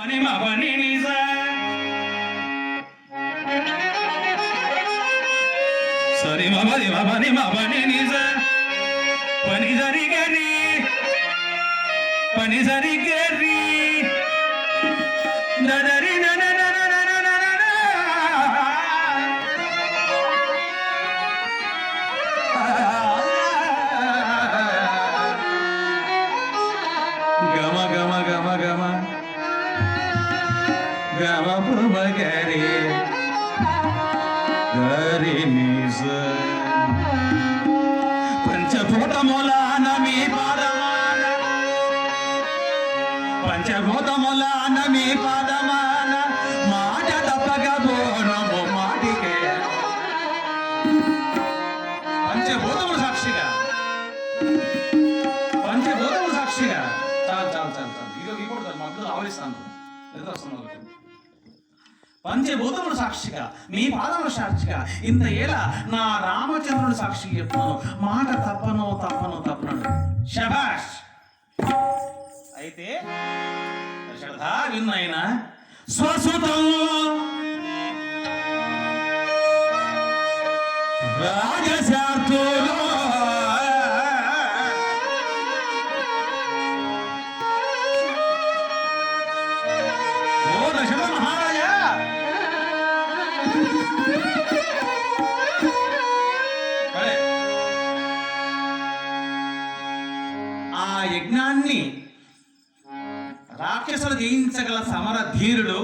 పని మా పని నిజా. సరి మా పని మా పని మా పని నిజా పని సరి పని సరి గరి నన నన నన నన గమ. గమ గమ గమ గమ పుమ గరి గరి నిజ. పంచభూతములాన మీ పాదమాన. పంచభూతములాన మీ పాదమాన. మాట తప్పక బోనము మాటికే. పంచభూతముల సాక్షిగా. పంచభూతముల సాక్షిగా. చాలు చాలు చాలు చాలు. ఇక ఇవి కూడా చాలు మా పిల్లలు ఆవలిస్తాను నిద్ర వస్తుంది వాళ్ళకి. సాక్షిగా మీ పాదముల సాక్షిగా ఇంత ఏళ నా రామచంద్రుడు సాక్షి చెప్తున్నాను మాట తప్పను తప్పను తప్పను శభాష్! అయితే దశరథ విన్నాయన స్వసుతం! రాజశార్తులో! ఆ యజ్ఞాన్ని రాక్షసులు జయించగల సమర ధీరుడు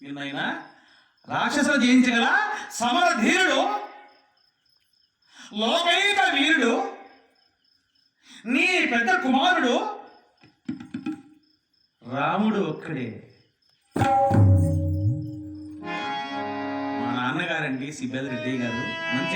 నిన్నైనా రాక్షసులు జయించగల సమర ధీరుడు లోకైక వీరుడు నీ పెద్ద కుమారుడు రాముడు ఒక్కడే. అన్నగారండి నాన్నగారండి రెడ్డి గారు. మంచి